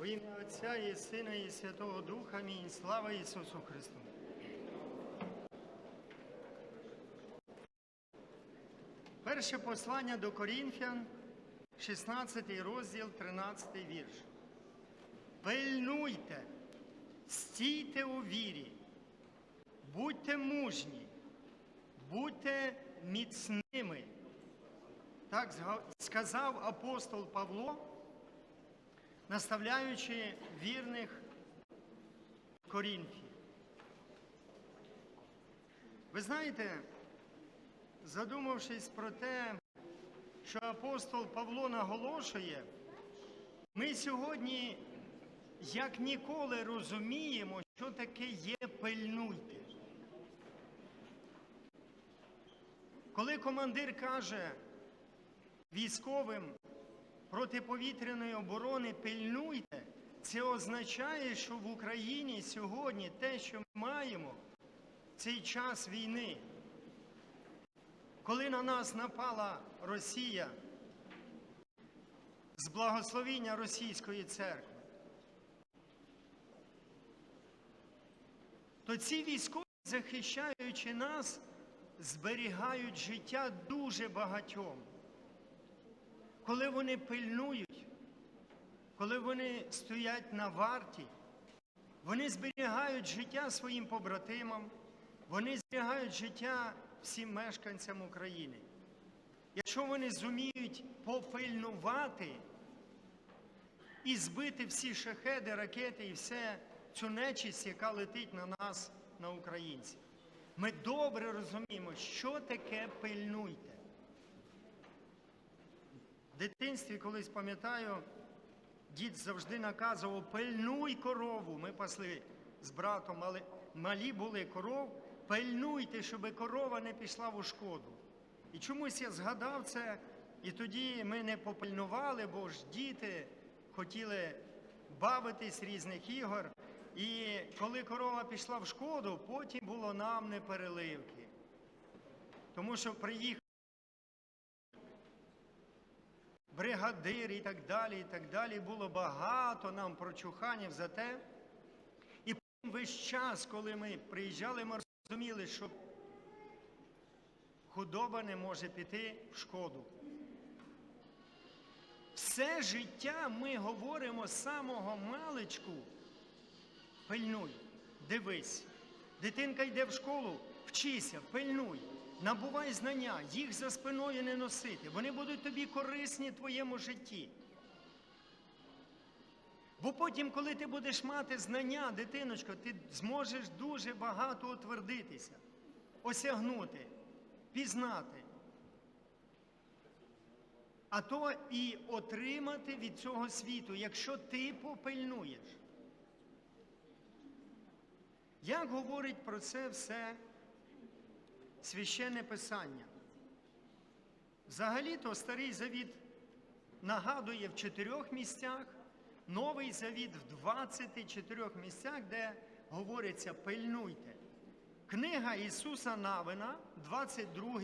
Во ім'я Отця і Сина, і Святого Духа. Амінь. Слава Ісусу Христу. Перше послання до Корінфян, 16 розділ, 13 вірш. Пильнуйте, стійте у вірі, будьте мужні, будьте міцними. Так сказав апостол Павло, наставляючи вірних Корінфі. Ви знаєте, задумавшись про те, що апостол Павло наголошує, ми сьогодні як ніколи розуміємо, що таке є пильнуйте. Коли командир каже військовим протиповітряної оборони пильнуйте, це означає, що в Україні сьогодні те, що ми маємо, цей час війни, коли на нас напала Росія з благословіння Російської церкви, то ці військові, захищаючи нас, зберігають життя дуже багатьом. Коли вони пильнують, коли вони стоять на варті, вони зберігають життя своїм побратимам, вони зберігають життя всім мешканцям України. Якщо вони зуміють попильнувати і збити всі шахеди, ракети і все цю нечисть, яка летить на нас, на українців. Ми добре розуміємо, що таке пильнуйте. Дитинстві колись пам'ятаю, дід завжди наказував пильнуй корову. Ми пасли з братом, але малі були коров, пильнуйте, щоб корова не пішла в шкоду. І чомусь я згадав це, і тоді ми не попильнували, бо ж діти хотіли бавитись різних ігор. І коли корова пішла в шкоду, потім було нам не переливки. Тому що приїхав бригадир і так далі, і так далі. Було багато нам прочуханів за те. І весь час, коли ми приїжджали, ми розуміли, що худоба не може піти в шкоду. Все життя ми говоримо з самого маличку. Пильнуй, дивись. Дитинка йде в школу, вчися, пильнуй, набувай знання, їх за спиною не носити. Вони будуть тобі корисні в твоєму житті. Бо потім, коли ти будеш мати знання, дитиночко, ти зможеш дуже багато утвердитися, осягнути, пізнати. А то і отримати від цього світу, якщо ти попильнуєш. Як говорить про це все священне писання? Взагалі-то Старий Завіт нагадує в чотирьох місцях, Новий Завіт в 24 місцях, де говориться пильнуйте. Книга Ісуса Навина, 22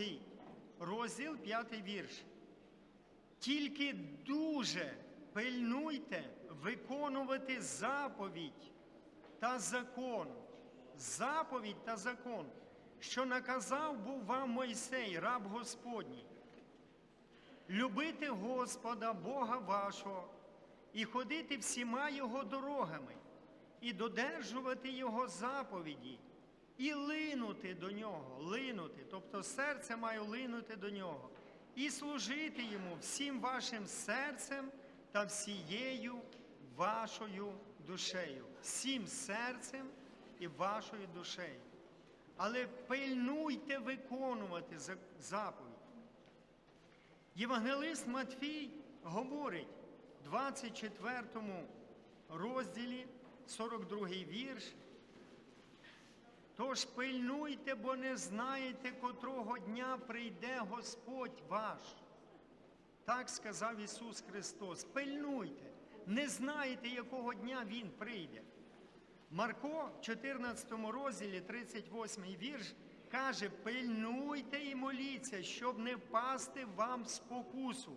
розділ, 5 вірш. Тільки дуже пильнуйте виконувати заповідь та закон, заповідь та закон, що наказав був вам Мойсей, раб Господній. Любити Господа, Бога вашого, і ходити всіма Його дорогами, і додержувати Його заповіді, і линути до Нього, линути, тобто серце має линути до Нього, і служити Йому всім вашим серцем та всією вашою душею, всім серцем і вашою душею. Але пильнуйте виконувати заповідь. Євангелист Матфій говорить в 24 розділі, 42 вірш. Тож пильнуйте, бо не знаєте, котрого дня прийде Господь ваш. Так сказав Ісус Христос. Пильнуйте, не знаєте, якого дня Він прийде. Марко в 14 розділі, 38 вірш, каже: пильнуйте і моліться, щоб не впасти вам в спокусу.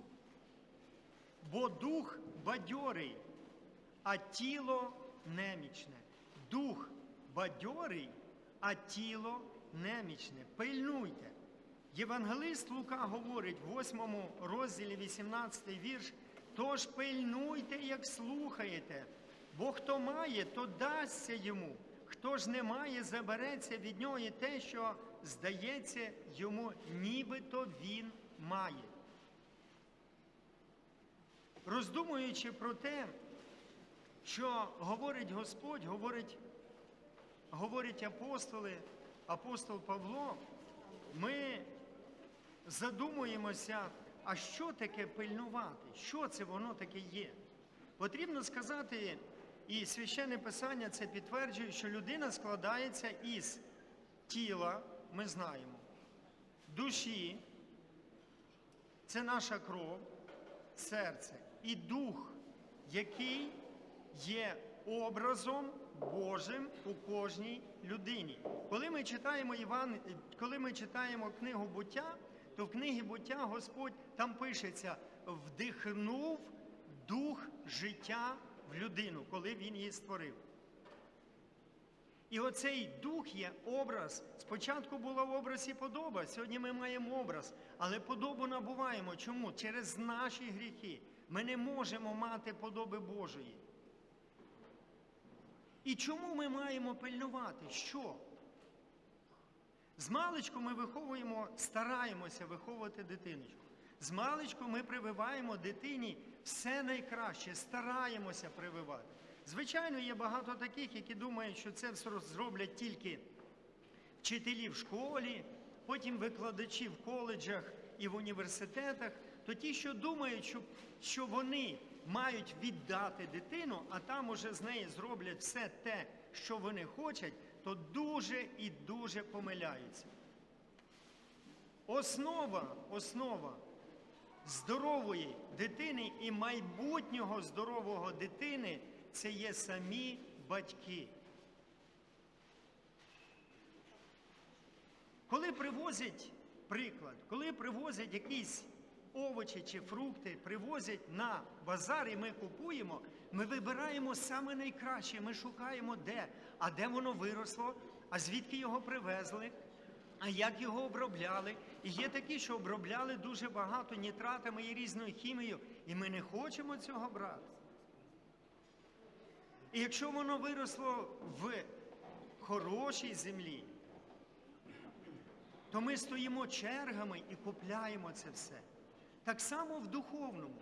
Бо дух бадьорий, а тіло немічне. Дух бадьорий, а тіло немічне. Пильнуйте. Євангелист Лука говорить в 8 розділі 18 вірш, тож пильнуйте, як слухаєте, бо хто має, то дасться йому, хто ж не має, забереться від нього і те, що здається йому, нібито він має. Роздумуючи про те, що говорить Господь, говорить, говорять апостоли, апостол Павло, ми задумуємося, а що таке пильнувати? Що це воно таке є? Потрібно сказати, і священне писання це підтверджує, що людина складається із тіла, ми знаємо, душі, це наша кров, серце і дух, який є образом Божим у кожній людині. Коли ми читаємо Іван, коли ми читаємо книгу буття, то в книгі буття Господь там пишеться вдихнув дух життя в людину, коли він її створив. І оцей дух є образ. Спочатку була в образі подоба, сьогодні ми маємо образ, але подобу набуваємо. Чому? Через наші гріхи. Ми не можемо мати подоби Божої. І чому ми маємо пильнувати? Що? З маличку ми виховуємо, стараємося виховувати дитиночку. З маличку ми прививаємо дитині все найкраще, стараємося прививати. Звичайно, є багато таких, які думають, що це зроблять тільки вчителі в школі, потім викладачі в коледжах і в університетах, то ті, що думають, що, вони мають віддати дитину, а там уже з неї зроблять все те, що вони хочуть, то дуже і дуже помиляються. Основа, основа здорової дитини і майбутнього здорового дитини це є самі батьки. Коли привозять приклад, коли привозять якісь овочі чи фрукти, привозять на базар і ми купуємо, ми вибираємо саме найкраще, ми шукаємо де, а де воно виросло, а звідки його привезли, а як його обробляли. І є такі, що обробляли дуже багато нітратами і різною хімією, і ми не хочемо цього брати. І якщо воно виросло в хорошій землі, то ми стоїмо чергами і купляємо це все. Так само в духовному.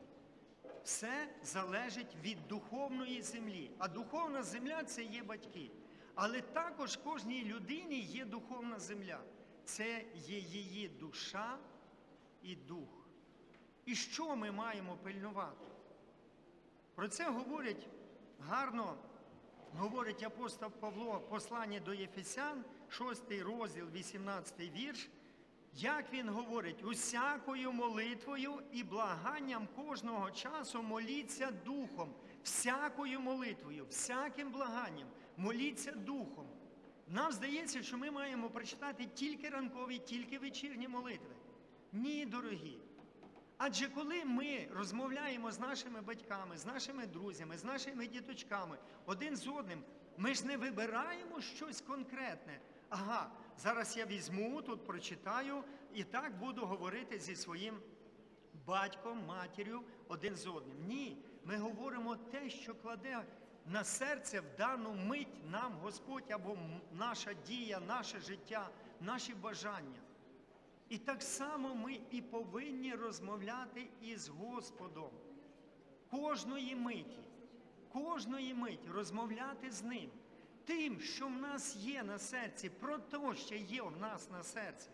Все залежить від духовної землі. А духовна земля це є батьки. Але також кожній людині є духовна земля. Це є її душа і дух. І що ми маємо пильнувати? Про це говорять гарно, говорить апостол Павло, послання до Єфесян, 6 розділ, 18 вірш. Як він говорить, усякою молитвою і благанням кожного часу моліться духом, всякою молитвою, всяким благанням, моліться духом. Нам здається, що ми маємо прочитати тільки ранкові, тільки вечірні молитви. Ні, дорогі. Адже коли ми розмовляємо з нашими батьками, з нашими друзями, з нашими діточками, один з одним, ми ж не вибираємо щось конкретне. Ага, зараз я візьму, тут прочитаю і так буду говорити зі своїм батьком, матір'ю один з одним. Ні, ми говоримо те, що кладе на серце в дану мить нам Господь або наша дія, наше життя, наші бажання. І так само ми і повинні розмовляти із Господом. Кожної миті, кожної миті розмовляти з Ним. Тим, що в нас є на серці, про те, що є в нас на серці.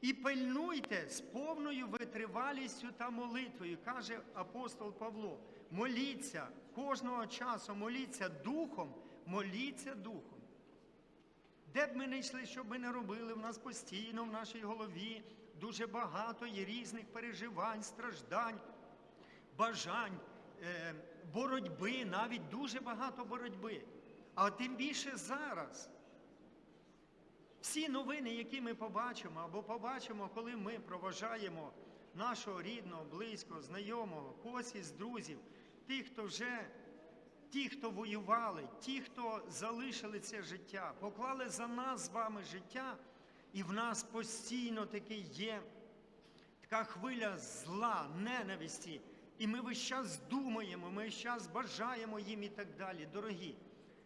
І пильнуйте з повною витривалістю та молитвою, каже апостол Павло. Моліться кожного часу, моліться духом, моліться духом. Де б ми не йшли, що б ми не робили, в нас постійно в нашій голові дуже багато є різних переживань, страждань, бажань, е, боротьби, навіть дуже багато боротьби. А тим більше зараз. Всі новини, які ми побачимо або побачимо, коли ми проважаємо нашого рідного, близького, знайомого, когось із друзів, тих, хто вже, ті, хто воювали, ті, хто залишили це життя, поклали за нас з вами життя, і в нас постійно таки є така хвиля зла, ненависті. І ми весь час думаємо, ми весь час бажаємо їм і так далі. Дорогі,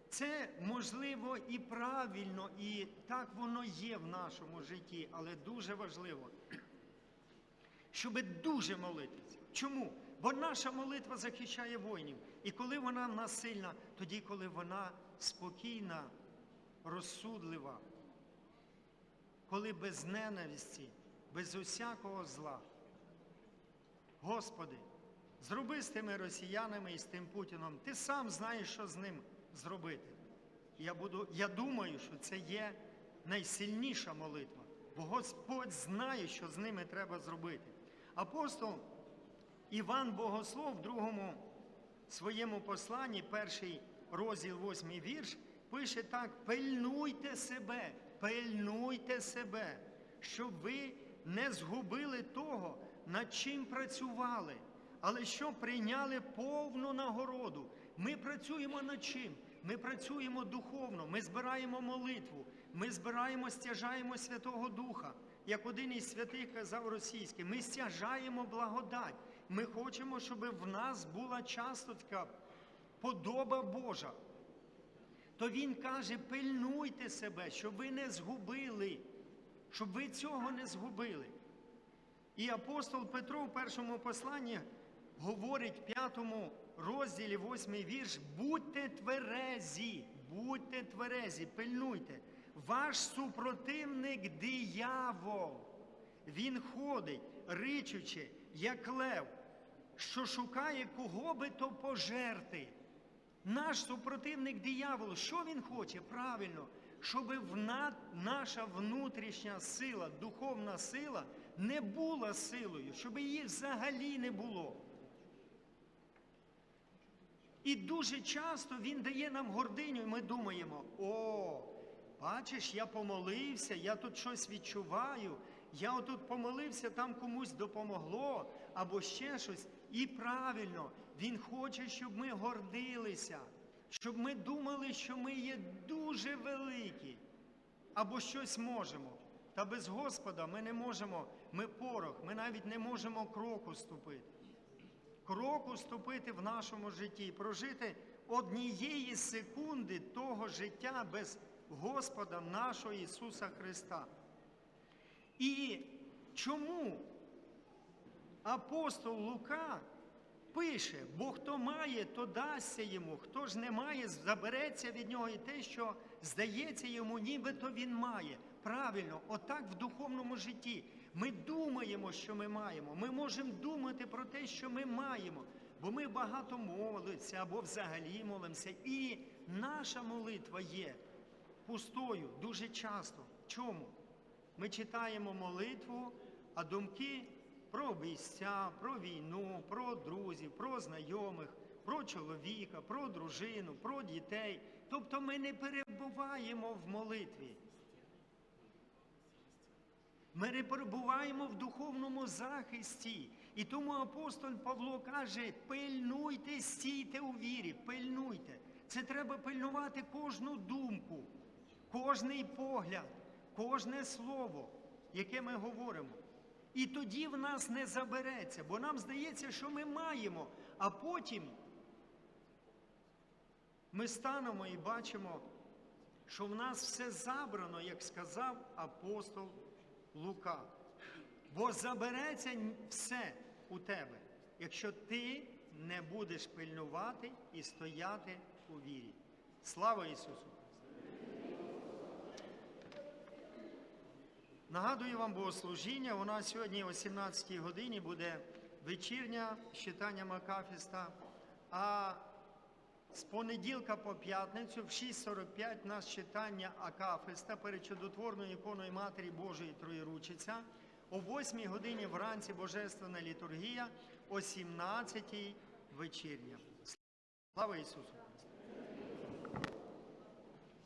це можливо і правильно, і так воно є в нашому житті, але дуже важливо, щоб дуже молитися. Чому? Бо наша молитва захищає воїнів. І коли вона в нас сильна, тоді, коли вона спокійна, розсудлива, коли без ненависті, без усякого зла. Господи, зроби з тими росіянами і з тим Путіном. Ти сам знаєш, що з ним зробити. Я, буду, я думаю, що це є найсильніша молитва, бо Господь знає, що з ними треба зробити. Апостол Іван Богослов в другому своєму посланні, перший розділ, восьмий вірш, пише так: пильнуйте себе, пильнуйте себе, щоб ви не згубили того, над чим працювали, але щоб прийняли повну нагороду. Ми працюємо над чим? Ми працюємо духовно, ми збираємо молитву, ми збираємо, стяжаємо Святого Духа. Як один із святих казав російський, ми стяжаємо благодать. Ми хочемо, щоб в нас була часто така подоба Божа. То він каже: пильнуйте себе, щоб ви не згубили, щоб ви цього не згубили. І апостол Петро в першому посланні говорить в п'ятому розділі, восьмий вірш: будьте тверезі, будьте тверезі, пильнуйте. Ваш супротивник диявол. Він ходить, ричучи, як лев, що шукає кого би то пожерти. Наш супротивник диявол, що він хоче? Правильно, щоб в на- наша внутрішня сила, духовна сила не була силою, щоб її взагалі не було. І дуже часто він дає нам гординю, і ми думаємо: о, бачиш, я помолився, я тут щось відчуваю, я отут помолився, там комусь допомогло, або ще щось. І правильно, він хоче, щоб ми гордилися, щоб ми думали, що ми є дуже великі, або щось можемо. Та без Господа ми не можемо, ми порох, ми навіть не можемо кроку ступити кроку ступити в нашому житті, прожити однієї секунди того життя без Господа нашого Ісуса Христа. І чому апостол Лука пише, бо хто має, то дасться йому, хто ж не має, забереться від нього і те, що здається йому, нібито він має. Правильно, отак в духовному житті. Ми думаємо, що ми маємо. Ми можемо думати про те, що ми маємо, бо ми багато молимося або взагалі молимося. І наша молитва є пустою дуже часто. Чому? Ми читаємо молитву, а думки про місця, про війну, про друзів, про знайомих, про чоловіка, про дружину, про дітей. Тобто ми не перебуваємо в молитві. Ми не перебуваємо в духовному захисті. І тому апостол Павло каже: пильнуйте, стійте у вірі, пильнуйте. Це треба пильнувати кожну думку, кожний погляд, кожне слово, яке ми говоримо. І тоді в нас не забереться, бо нам здається, що ми маємо, а потім ми станемо і бачимо, що в нас все забрано, як сказав апостол Лука. Бо забереться все у тебе, якщо ти не будеш пильнувати і стояти у вірі. Слава Ісусу! Нагадую вам богослужіння. У нас сьогодні о 17 годині буде вечірня з читанням Акафіста. А з понеділка по п'ятницю в 6.45 у нас читання Акафиста перед чудотворною іконою Матері Божої Троєручиця. О 8 годині вранці Божественна літургія, о 17 вечірня. Слава Ісусу!